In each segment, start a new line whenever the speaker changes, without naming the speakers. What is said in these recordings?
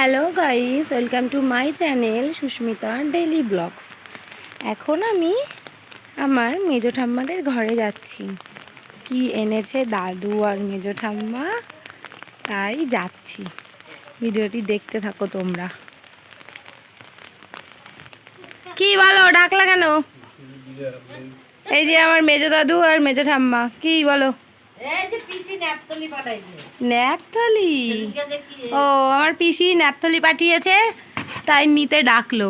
Hello guys, welcome to my channel Susmita daily blogs. এখন আমি আমার মেজো ঠাম্মাদের ঘরে যাচ্ছি। কি এনেছে দাদু আর মেজো ঠাম্মা? তাই যাচ্ছি। ভিডিওটি দেখতে থাকো তোমরা। কি বলো, ডাকলা কেন? এই যে আমার মেজো দাদু আর মেজো ঠাম্মা, কি বলো
এই যে পিসি ন্যাপতলি পাঠাইছে
ন্যাপথলি ও আমার পিসি ন্যাপথলি পাঠিয়েছে তাই নিতে ডাকলো।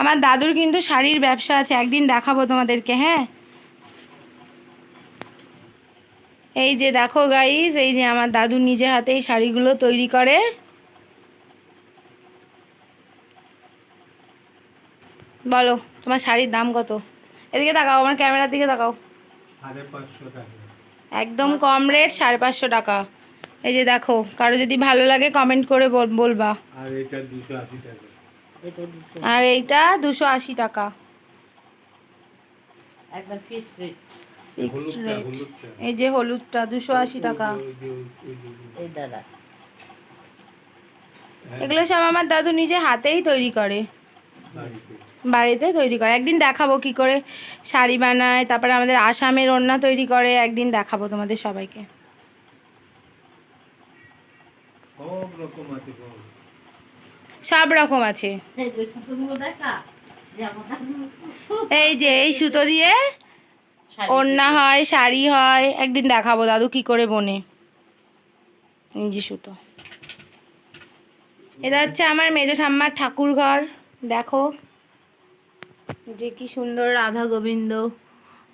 আমার দাদুর কিন্তু শাড়ির ব্যবসা আছে একদিন দেখাবো তোমাদেরকে হ্যাঁ? এই যে দেখো গাইস এই যে আমার দাদু নিজে হাতেই শাড়িগুলো তৈরি করে। বলো তোমার শাড়ির দাম কত? এদিকে তাকাও আমার ক্যামেরার দিকে তাকাও।
সাড়ে পাঁচশো টাকা।
একদম কম রেট সাড়ে পাঁচশো টাকা। এই যে দেখো কারও যদি ভালো লাগে কমেন্ট করে বলবা।
আর
এইটা দুশো আশি টাকা।
একদম ফিক্স রেট
ফিক্সড রেট এই যে হলুদটা দুশো আশি টাকা।
এই দাদা।
এগুলো সব আমার দাদু নিজে হাতেই তৈরি করে।
বাড়িতে।
তৈরি করে। একদিন দেখাবো কি করে শাড়ি বানায় তারপরে আমাদের আসামের ওড়না তৈরি করে একদিন দেখাবো তোমাদের সবাইকে।
সব রকম আছে
এই যে সুতোগুলো দেখা যেমন
এই যে এই সুতো দিয়ে ওড়না হয় শাড়ি হয় একদিন দেখাবো দাদু কি করে বনে। এই যে সুতো। এটা হচ্ছে আমার মেজো ঠাম্মার ঠাকুর ঘর দেখো। যে কি সুন্দর রাধা গোবিন্দ।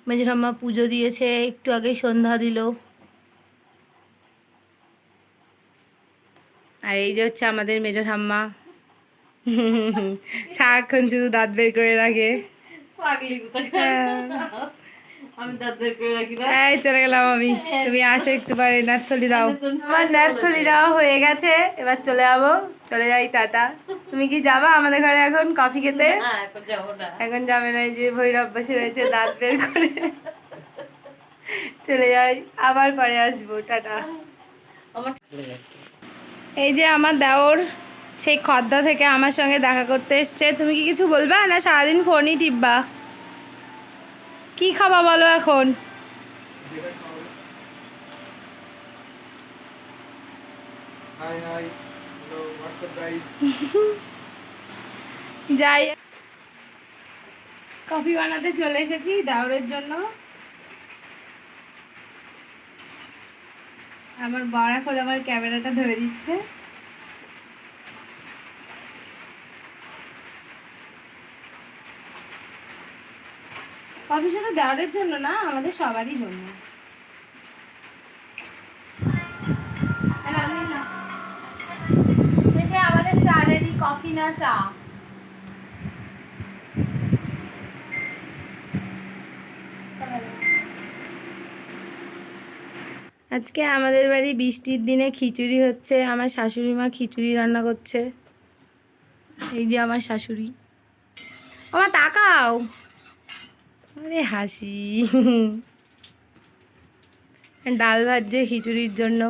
মেজো ঠাম্মা পুজো দিয়েছে একটু আগে সন্ধ্যা দিল। আর এই যে হচ্ছে আমাদের মেজো ঠাম্মা সারাক্ষণ শুধু দাঁত বের করে রাখে। হ্যাঁ।
আমি দাঁতের করে রাখি না।
এই চলে গেলাম আমি। তুমি আসো একটু পরে ন্যাপথলি দাও। আমার ন্যাপথলি দেওয়া হয়ে গেছে এবার চলে যাব। চলে যাই টাটা। তুমি কি যাবা আমাদের ঘরে এখন? কফি খেতে?
এখন যাব না।
এখন যাবে না যে ভৈরব বসে রয়েছে দাঁত বের করে। চলে যাই আবার পরে আসব টাটা। এই যে আমার দেওর সেই খদ্দা থেকে আমার সঙ্গে দেখা করতে এসছে। তুমি কি কিছু বলবা না সারাদিন ফোনই টিপবা? কি খাবা বলো এখন?
Hi, hi.
যাই। কফি বানাতে চলে এসেছি দাউরের জন্য। আমার বড় এখন আমার ক্যামেরাটা ধরে দিচ্ছে। কফি শুধু দেওয়ারের জন্য না, আমাদের সবারই জন্য। রেডি কফি না চা? আজকে আমাদের বাড়ি বৃষ্টির দিনে খিচুড়ি হচ্ছে, আমার শাশুড়ি মা খিচুড়ি রান্না করছে। এই যে আমার শাশুড়ি। আমার তাকাও। আরে হাসি। ডাল ভাজছে খিচুড়ির জন্য।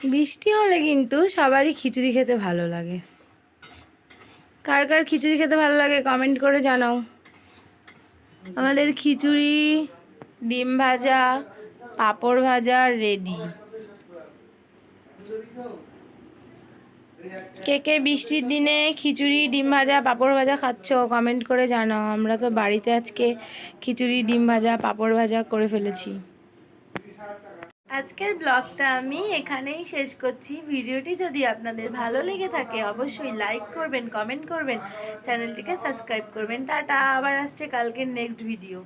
বৃষ্টি হলে কিন্তু সবারই খিচুড়ি খেতে ভালো লাগে। কার কার খিচুড়ি খেতে ভালো লাগে কমেন্ট করে জানাও। আমাদের খিচুড়ি, ডিম ভাজা, পাঁপড় ভাজা, রেডি। কে কে বৃষ্টির দিনে খিচুড়ি, ডিম ভাজা, পাঁপড় ভাজা খাচ্ছ কমেন্ট করে জানাও। আমরা তো বাড়িতে আজকে খিচুড়ি, ডিম ভাজা, পাঁপড় ভাজা করে ফেলেছি। আজকের ব্লগটা আমি এখানেই শেষ করছি। ভিডিওটি যদি আপনাদের ভালো লেগে থাকে, অবশ্যই লাইক করবেন কমেন্ট করবেন। চ্যানেলটিকে সাবস্ক্রাইব করবেন। টাটা, আবার আসছে কালকের নেক্সট ভিডিও